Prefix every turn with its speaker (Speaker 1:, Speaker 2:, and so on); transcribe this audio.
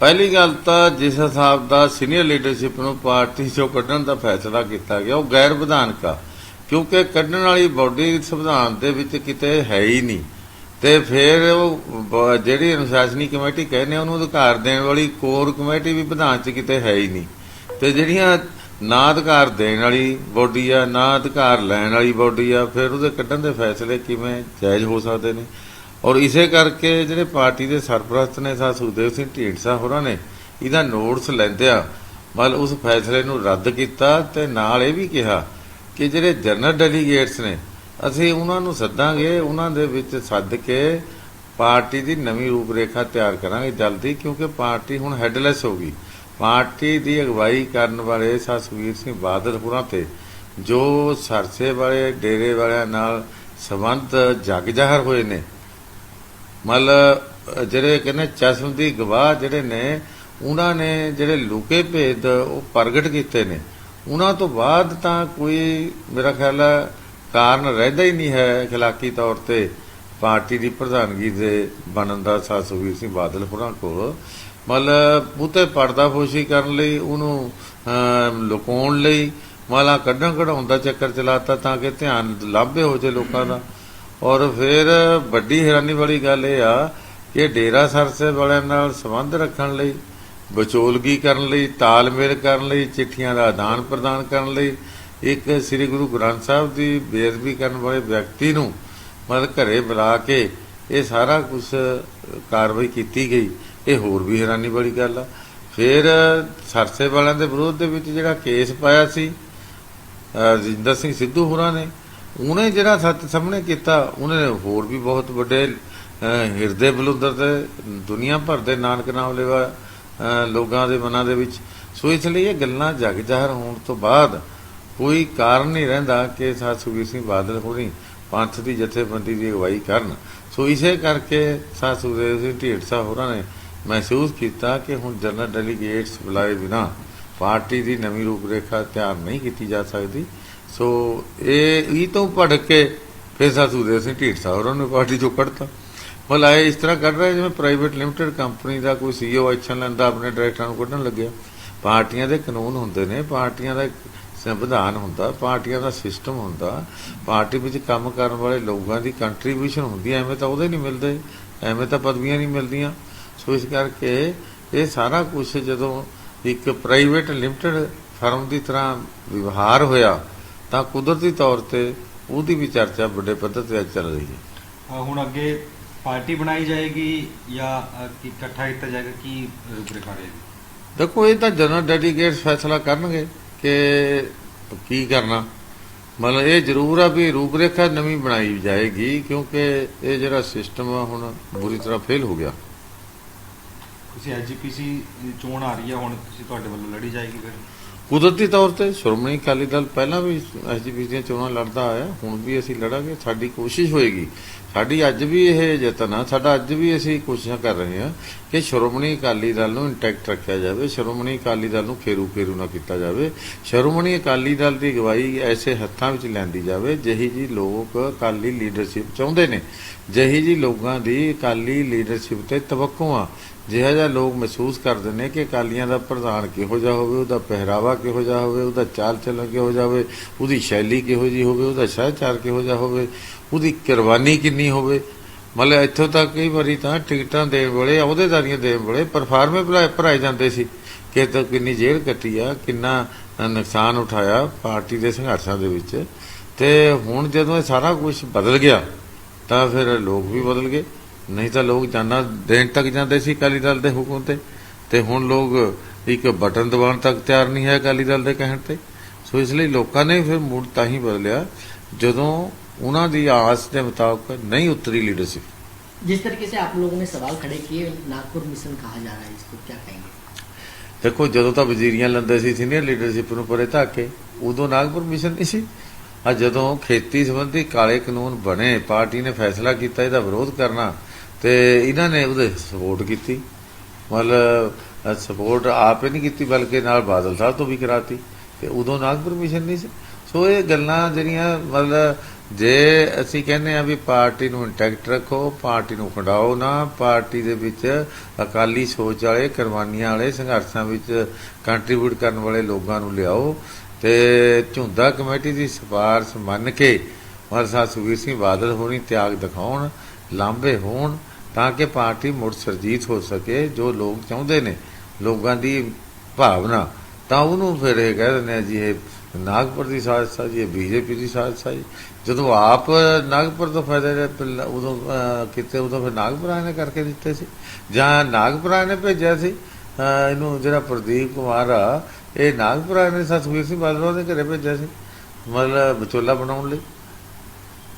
Speaker 1: ਪਹਿਲੀ ਗੱਲ ਤਾਂ ਜਿਸ ਹਿਸਾਬ ਦਾ ਸੀਨੀਅਰ ਲੀਡਰਸ਼ਿਪ ਨੂੰ ਪਾਰਟੀ ਚੋਂ ਕੱਢਣ ਦਾ ਫੈਸਲਾ ਕੀਤਾ ਗਿਆ, ਉਹ ਗੈਰ ਵਿਧਾਨਕ ਆ। ਕਿਉਂਕਿ ਕੱਢਣ ਵਾਲੀ ਬਾਡੀ ਸੰਵਿਧਾਨ ਦੇ ਵਿੱਚ ਕਿਤੇ ਹੈ ਹੀ ਨਹੀਂ। ਤੇ ਫਿਰ ਉਹ ਜਿਹੜੀ ਅਨੁਸ਼ਾਸਨੀ ਕਮੇਟੀ ਕਹਿੰਦੇ ਉਹਨੂੰ ਅਧਿਕਾਰ ਦੇਣ ਵਾਲੀ ਕੋਰ ਕਮੇਟੀ ਵੀ ਵਿਧਾਨ 'ਚ ਕਿਤੇ ਹੈ ਹੀ ਨਹੀਂ। ਤੇ ਜਿਹੜੀਆਂ ਨਾ ਅਧਿਕਾਰ ਦੇਣ ਵਾਲੀ ਬਾਡੀ ਆ, ਨਾ ਅਧਿਕਾਰ ਲੈਣ ਵਾਲੀ ਬਾਡੀ ਆ, ਫਿਰ ਉਹਦੇ ਕੱਢਣ ਦੇ ਫੈਸਲੇ ਕਿਵੇਂ ਜਾਇਜ਼ ਹੋ ਸਕਦੇ ਨੇ? ਔਰ ਇਸੇ ਕਰਕੇ ਜਿਹੜੇ ਪਾਰਟੀ ਦੇ ਸਰਪ੍ਰਸਤ ਨੇ, ਸਾ ਸੁਖਦੇਵ ਸਿੰਘ ਢੀਂਡਸਾ ਹੋਰਾਂ ਨੇ ਇਹਦਾ ਨੋਟਿਸ ਲੈਂਦਿਆਂ ਮਤਲਬ ਉਸ ਫੈਸਲੇ ਨੂੰ ਰੱਦ ਕੀਤਾ ਤੇ ਨਾਲ ਇਹ ਵੀ ਕਿਹਾ ਕਿ ਜਿਹੜੇ ਜਨਰਲ ਡੈਲੀਗੇਟਸ ਨੇ, ਅਸੀਂ ਉਹਨਾਂ ਨੂੰ ਸੱਦਾਂਗੇ, ਉਹਨਾਂ ਦੇ ਵਿੱਚ ਸੱਦ ਕੇ ਪਾਰਟੀ ਦੀ ਨਵੀਂ ਰੂਪਰੇਖਾ ਤਿਆਰ ਕਰਾਂਗੇ ਜਲਦੀ, ਕਿਉਂਕਿ ਪਾਰਟੀ ਹੁਣ ਹੈਡਲੈਸ ਹੋ ਗਈ। ਪਾਰਟੀ ਦੀ ਅਗਵਾਈ ਕਰਨ ਵਾਲੇ ਸਾ ਸੁਖਬੀਰ ਸਿੰਘ ਬਾਦਲ ਹੋਰਾਂ ਤੇ, ਜੋ ਸਰਸੇ ਵਾਲੇ, ਡੇਰੇ ਵਾਲਿਆਂ ਨਾਲ ਸੰਬੰਧ ਜਗ ਜ਼ਾਹਰ ਹੋਏ ਨੇ ਮਤਲਬ ਜਿਹੜੇ ਕਹਿੰਦੇ ਚਸ਼ਮ ਦੀ ਗਵਾਹ ਜਿਹੜੇ ਨੇ ਉਹਨਾਂ ਨੇ ਜਿਹੜੇ ਲੁਕੇ ਭੇਦ ਉਹ ਪ੍ਰਗਟ ਕੀਤੇ ਨੇ ਉਹਨਾਂ ਤੋਂ ਬਾਅਦ ਤਾਂ ਕੋਈ ਮੇਰਾ ਖਿਆਲ ਹੈ ਕਾਰਨ ਰਹਿੰਦਾ ਹੀ ਨਹੀਂ ਹੈ اخلاقی ਤੌਰ ਤੇ ਪਾਰਟੀ ਦੀ ਪ੍ਰਧਾਨਗੀ ਦੇ ਬਣਨ ਦਾ ਸਾ ਸੁਖਬੀਰ ਸਿੰਘ ਬਾਦਲ ਹੋਰਾਂ ਕੋਲ ਮਤਲਬ ਉਤੇ ਪਰਦਾਫੋਸ਼ੀ ਕਰਨ ਲਈ ਉਹਨੂੰ ਅਮ, ਲੁਕਾਉਣ ਲਈ ਮਾਲਾ ਕੱਢਣ ਕਢਾਉਣ ਦਾ ਚੱਕਰ ਚਲਾਤਾ ਤਾਂ ਕਿ ਧਿਆਨ ਲਾਭੇ ਹੋ ਜੇ ਲੋਕਾਂ ਦਾ ਔਰ ਫਿਰ ਵੱਡੀ ਹੈਰਾਨੀ ਵਾਲੀ ਗੱਲ ਇਹ ਆ ਕਿ ਡੇਰਾ ਸਰਸੇ ਵਾਲਿਆਂ ਨਾਲ ਸੰਬੰਧ ਰੱਖਣ ਲਈ, ਬਚੋਲਗੀ ਕਰਨ ਲਈ, ਤਾਲਮੇਲ ਕਰਨ ਲਈ, ਚਿੱਠੀਆਂ ਦਾ ਆਦਾਨ ਪ੍ਰਦਾਨ ਕਰਨ ਲਈ, ਇੱਕ ਸ੍ਰੀ ਗੁਰੂ ਗ੍ਰੰਥ ਸਾਹਿਬ ਦੀ ਬੇਅਦਬੀ ਕਰਨ ਵਾਲੇ ਵਿਅਕਤੀ ਨੂੰ ਮਤਲਬ ਘਰੇ ਬੁਲਾ ਕੇ ਇਹ ਸਾਰਾ ਕੁਝ ਕਾਰਵਾਈ ਕੀਤੀ ਗਈ, ਇਹ ਹੋਰ ਵੀ ਹੈਰਾਨੀ ਵਾਲੀ ਗੱਲ ਆ। ਫਿਰ ਸਰਸੇ ਵਾਲਿਆਂ ਦੇ ਵਿਰੋਧ ਦੇ ਵਿੱਚ ਜਿਹੜਾ ਕੇਸ ਪਾਇਆ ਸੀ ਰਜਿੰਦਰ ਸਿੰਘ ਸਿੱਧੂ ਹੋਰਾਂ ਨੇ ਉਹਨੇ ਜਿਹੜਾ ਸੱਚ ਸਾਹਮਣੇ ਕੀਤਾ, ਉਹਨੇ ਹੋਰ ਵੀ ਬਹੁਤ ਵੱਡੇ ਹਿਰਦੇ ਬਲੁੰਦਰ ਤੇ ਦੁਨੀਆ ਭਰ ਦੇ ਨਾਨਕ ਨਾਮ ਲੈਵਾ ਲੋਕਾਂ ਦੇ ਮਨਾਂ ਦੇ ਵਿੱਚ। ਸੋ ਇਸ ਲਈ ਇਹ ਗੱਲਾਂ ਜਗ ਜ਼ਾਹਰ ਹੋਣ ਤੋਂ ਬਾਅਦ ਕੋਈ ਕਾਰਨ ਨਹੀਂ ਰਹਿੰਦਾ ਕਿ ਸਾਧ ਸੁਖਬੀਰ ਸਿੰਘ ਬਾਦਲ ਹੋਣੀ ਪੰਥ ਦੀ ਜਥੇਬੰਦੀ ਦੀ ਅਗਵਾਈ ਕਰਨ। ਸੋ ਇਸੇ ਕਰਕੇ ਸਾਧ ਸੁਖਦੇਵ ਸਿੰਘ ਢੀਂਡਸਾ ਹੋਰਾਂ ਨੇ ਮਹਿਸੂਸ ਕੀਤਾ ਕਿ ਹੁਣ ਜਨਰਲ ਡੈਲੀਗੇਟਸ ਬੁਲਾਏ ਬਿਨਾ ਪਾਰਟੀ ਦੀ ਨਵੀਂ ਰੂਪਰੇਖਾ ਤਿਆਰ ਨਹੀਂ ਕੀਤੀ ਜਾ ਸਕਦੀ। ਸੋ ਇਹ ਇਹ ਤੋਂ ਭੜਕ ਕੇ ਫਿਰ ਸਾਧ ਸੁਖਦੇਵ ਸਿੰਘ ਢੀਂਡਸਾ ਹੋਰਾਂ ਨੂੰ ਪਾਰਟੀ ਚੋਂ ਕੱਢਤਾ। ਮਤਲਬ ਇਹ ਇਸ ਤਰ੍ਹਾਂ ਕਰ ਰਿਹਾ ਜਿਵੇਂ ਪ੍ਰਾਈਵੇਟ ਲਿਮਟਿਡ ਕੰਪਨੀ ਦਾ ਕੋਈ ਸੀਈਓ ਐਕਸ਼ਨ ਲੈਂਦਾ, ਆਪਣੇ ਡਾਇਰੈਕਟਰਾਂ ਨੂੰ ਕੱਢਣ ਲੱਗਿਆ। ਪਾਰਟੀਆਂ ਦੇ ਕਾਨੂੰਨ ਹੁੰਦੇ ਨੇ, ਪਾਰਟੀਆਂ ਦਾ ਸੰਵਿਧਾਨ ਹੁੰਦਾ, ਪਾਰਟੀਆਂ ਦਾ ਸਿਸਟਮ ਹੁੰਦਾ। ਪਾਰਟੀ ਵਿੱਚ ਕੰਮ ਕਰਨ ਵਾਲੇ ਲੋਕਾਂ ਦੀ ਕੰਟਰੀਬਿਊਸ਼ਨ ਹੁੰਦੀ ਐਵੇਂ ਤਾਂ ਉਹਦੇ ਨਹੀਂ ਮਿਲਦੇ, ਐਵੇਂ ਤਾਂ ਪਦਵੀਆਂ ਨਹੀਂ ਮਿਲਦੀਆਂ। ਸੋ ਇਸ ਕਰਕੇ ਇਹ ਸਾਰਾ ਕੁਝ ਜਦੋਂ ਇੱਕ ਪ੍ਰਾਈਵੇਟ ਲਿਮਟਿਡ ਫਰਮ ਦੀ ਤਰ੍ਹਾਂ ਵਿਵਹਾਰ ਹੋਇਆ ਤਾਂ ਕੁਦਰਤੀ ਤੌਰ ਤੇ ਉਹਦੀ ਵੀ ਚਰਚਾ ਵੱਡੇ ਪੱਧਰ ਤੇ ਅੱਜ ਚੱਲ ਰਹੀ ਹੈ।
Speaker 2: ਹੁਣ ਅੱਗੇ ਪਾਰਟੀ ਬਣਾਈ ਜਾਏਗੀ ਜਾਂ ਇਕੱਠਾ ਕੀਤਾ ਜਾਏਗਾ ਕੀ ਰੂਪਰੇਖਾ ਰਹੇਗੀ
Speaker 1: ਦੇਖੋ ਇਹ ਤਾਂ ਜਨਰਲ ਡੈਲੀਗੇਟਸ ਫੈਸਲਾ ਕਰਨਗੇ ਕਿ ਕੀ ਕਰਨਾ। ਮਤਲਬ ਇਹ ਜ਼ਰੂਰ ਆ ਵੀ ਰੂਪਰੇਖਾ ਨਵੀਂ ਬਣਾਈ ਜਾਏਗੀ ਕਿਉਂਕਿ ਇਹ ਜਿਹੜਾ ਸਿਸਟਮ ਆ ਹੁਣ ਬੁਰੀ ਤਰ੍ਹਾਂ ਫੇਲ ਹੋ ਗਿਆ।
Speaker 2: ਤੁਸੀਂ ਐਜੀਪੀਸੀ ਚੋਣ ਆ ਰਹੀ ਹੈ ਹੁਣ ਤੁਸੀਂ ਤੁਹਾਡੇ ਵੱਲੋਂ ਲੜੀ ਜਾਏਗੀ ਫਿਰ।
Speaker 1: ਕੁਦਰਤੀ ਤੌਰ ਤੇ ਸ਼੍ਰੋਮਣੀ ਅਕਾਲੀ ਦਲ ਪਹਿਲਾਂ ਵੀ ਐਸਜੀਪੀ ਦੀਆਂ ਚੋਣਾਂ ਲੜਦਾ ਆਇਆ, ਹੁਣ ਵੀ ਅਸੀਂ ਲੜਾਂਗੇ, ਸਾਡੀ ਕੋਸ਼ਿਸ਼ ਹੋਏਗੀ। ਸਾਡੀ ਅੱਜ ਵੀ ਇਹ ਯਤਨ ਆ, ਸਾਡਾ ਅੱਜ ਵੀ ਅਸੀਂ ਕੋਸ਼ਿਸ਼ਾਂ ਕਰ ਰਹੇ ਹਾਂ ਕਿ ਸ਼੍ਰੋਮਣੀ ਅਕਾਲੀ ਦਲ ਨੂੰ ਇੰਟੈਕਟ ਰੱਖਿਆ ਜਾਵੇ, ਸ਼੍ਰੋਮਣੀ ਅਕਾਲੀ ਦਲ ਨੂੰ ਖੇਰੂ ਖੇਰੂ ਨਾ ਕੀਤਾ ਜਾਵੇ, ਸ਼੍ਰੋਮਣੀ ਅਕਾਲੀ ਦਲ ਦੀ ਅਗਵਾਈ ਐਸੇ ਹੱਥਾਂ ਵਿੱਚ ਲੈਂਦੀ ਜਾਵੇ ਜਿਹੀ ਜੀ ਲੋਕ ਅਕਾਲੀ ਲੀਡਰਸ਼ਿਪ ਚਾਹੁੰਦੇ ਨੇ, ਜਿਹੀ ਜੀ ਲੋਕਾਂ ਦੀ ਅਕਾਲੀ ਲੀਡਰਸ਼ਿਪ ਤੇ ਤਵੱਕੂ ਆ ਜਿਹੜਾ ਜਿਹਾ ਲੋਕ ਮਹਿਸੂਸ ਕਰਦੇ ਨੇ ਕਿ ਅਕਾਲੀਆਂ ਦਾ ਪ੍ਰਧਾਨ ਕਿਹੋ ਜਿਹਾ ਹੋਵੇ, ਉਹਦਾ ਪਹਿਰਾਵਾ ਕਿਹੋ ਜਿਹਾ ਹੋਵੇ, ਉਹਦਾ ਚਾਲ ਚੱਲਣ ਕਿਹੋ ਜਿਹਾ ਹੋਵੇ, ਉਹਦੀ ਸ਼ੈਲੀ ਕਿਹੋ ਜਿਹੀ ਹੋਵੇ, ਉਹਦਾ ਸਹਿਚਾਰ ਕਿਹੋ ਜਿਹਾ ਹੋਵੇ, ਉਹਦੀ ਕੁਰਬਾਨੀ ਕਿੰਨੀ ਹੋਵੇ। ਮਤਲਬ ਇੱਥੋਂ ਤੱਕ ਕਈ ਵਾਰੀ ਤਾਂ ਟਿਕਟਾਂ ਦੇਣ ਵੇਲੇ, ਅਹੁਦੇਦਾਰੀਆਂ ਦੇਣ ਵੇਲੇ ਪਰਫਾਰਮੇ ਭਰਾਏ ਭਰਾਏ ਜਾਂਦੇ ਸੀ ਕਿ ਤਾਂ ਕਿੰਨੀ ਜੇਲ੍ਹ ਕੱਟੀ ਆ, ਕਿੰਨਾ ਨੁਕਸਾਨ ਉਠਾਇਆ ਪਾਰਟੀ ਦੇ ਸੰਘਰਸ਼ਾਂ ਦੇ ਵਿੱਚ। ਤੇ ਹੁਣ ਜਦੋਂ ਇਹ ਸਾਰਾ ਕੁਝ ਬਦਲ ਗਿਆ, ਤਾਂ ਫਿਰ ਲੋਕ ਵੀ ਬਦਲ ਗਏ। ਨਹੀਂ ਤਾਂ ਲੋਕ ਜਾਨਾਂ ਦੇਣ ਤੱਕ ਜਾਂਦੇ ਸੀ ਅਕਾਲੀ ਦਲ ਦੇ ਹੁਕਮ ਤੇ ਤੇ ਹੁਣ ਲੋਕ ਇੱਕ ਬਟਨ ਦਬਾਉਣ ਤੱਕ ਤਿਆਰ ਨਹੀਂ ਹੈ ਅਕਾਲੀ ਦਲ ਦੇ ਕਹਿਣ ਤੇ ਸੋ ਇਸ ਲਈ ਲੋਕਾਂ ਨੇ ਫਿਰ ਮੂਡ ਤਾਂ ਹੀ ਬਦਲਿਆ ਜਦੋਂ ਉਹਨਾਂ ਦੀ ਆਸ ਦੇ ਮੁਤਾਬਕ ਨਹੀਂ ਉਤਰੀ ਲੀਡਰਸ਼ਿਪ
Speaker 3: जिस तरीके से आप लोगों ने सवाल खड़े किए नागपुर मिशन कहा जा रहा है इसको क्या कहेंगे
Speaker 1: ਦੇਖੋ ਜਦੋਂ ਤਾਂ ਵਜ਼ੀਰੀਆਂ ਲੈਂਦੇ ਸੀ ਸੀਨੀਅਰ ਲੀਡਰਸ਼ਿਪ ਨੂੰ ਪਰੇ ਧੱਕ ਕੇ ਉਦੋਂ ਨਾਗਪੁਰ ਮਿਸ਼ਨ ਨਹੀਂ ਸੀ ਆ ਜਦੋਂ ਖੇਤੀ ਸੰਬੰਧੀ ਕਾਲੇ ਕਾਨੂੰਨ ਬਣੇ ਪਾਰਟੀ ਨੇ ਫੈਸਲਾ ਕੀਤਾ ਇਹਦਾ ਵਿਰੋਧ ਕਰਨਾ ਤੇ ਇਹਨਾਂ ਨੇ ਉਹਦੇ ਸਪੋਰਟ ਕੀਤੀ। ਮਤਲਬ ਸਪੋਰਟ ਆਪੇ ਨਹੀਂ ਕੀਤੀ, ਬਲਕਿ ਨਾਲ ਬਾਦਲ ਸਾਹਿਬ ਤੋਂ ਵੀ ਕਰਾਤੀ, ਤੇ ਉਦੋਂ ਨਾਗਪੁਰ ਪਰਮਿਸ਼ਨ ਨਹੀਂ ਸੀ। ਸੋ ਇਹ ਗੱਲਾਂ ਜਿਹੜੀਆਂ, ਮਤਲਬ, ਜੇ ਅਸੀਂ ਕਹਿੰਦੇ ਆ ਵੀ ਪਾਰਟੀ ਨੂੰ ਇੰਟੈਕਟ ਰੱਖੋ, ਪਾਰਟੀ ਨੂੰ ਖੰਡਾਓ ਨਾ, ਪਾਰਟੀ ਦੇ ਵਿੱਚ ਅਕਾਲੀ ਸੋਚ ਵਾਲੇ, ਕੁਰਬਾਨੀਆਂ ਵਾਲੇ, ਸੰਘਰਸ਼ਾਂ ਵਿੱਚ ਕੰਟਰੀਬਿਊਟ ਕਰਨ ਵਾਲੇ ਲੋਕਾਂ ਨੂੰ ਲਿਆਓ, ਤੇ ਝੁੰਦਾ ਕਮੇਟੀ ਦੀ ਸਿਫਾਰਿਸ਼ ਮੰਨ ਕੇ ਮਰਸਾ ਸੁਖਬੀਰ ਸਿੰਘ ਬਾਦਲ ਹੋਣੀ ਤਿਆਗ ਦਿਖਾਉਣ, ਲਾਂਭੇ ਹੋਣ ਤਾਂ ਕਿ ਪਾਰਟੀ ਮੁੜ ਸਰਜੀਤ ਹੋ ਸਕੇ ਜੋ ਲੋਕ ਚਾਹੁੰਦੇ ਨੇ ਲੋਕਾਂ ਦੀ ਭਾਵਨਾ। ਤਾਂ ਉਹਨੂੰ ਫਿਰ ਇਹ ਕਹਿ ਦਿੰਦੇ ਆ ਜੀ ਇਹ ਨਾਗਪੁਰ ਦੀ ਸਾਜ਼ਿਸ਼ ਆ ਜੀ ਇਹ ਬੀਜੇਪੀ ਦੀ ਸਾਜ਼ਿਸ਼ ਆ ਜੀ। ਜਦੋਂ ਆਪ ਨਾਗਪੁਰ ਤੋਂ ਫਾਇਦੇ ਪਹਿਲਾਂ ਉਦੋਂ ਅਹ, ਕਿਤੇ ਉਦੋਂ ਫਿਰ ਨਾਗਪੁਰਾ ਨੇ ਕਰਕੇ ਦਿੱਤੇ ਸੀ। ਜਾਂ ਨਾਗਪੁਰਾ ਨੇ ਭੇਜਿਆ ਸੀ। ਇਹਨੂੰ ਜਿਹੜਾ ਪ੍ਰਦੀਪ ਕੁਮਾਰ ਆ ਇਹ ਨਾਗਪੁਰਾ ਨੇ ਸਤਵੀਰ ਸਿੰਘ ਬਾਦਲ ਦੇ ਘਰੇ ਭੇਜਿਆ ਸੀ। ਮਤਲਬ ਵਿਚੋਲਾ ਬਣਾਉਣ ਲਈ।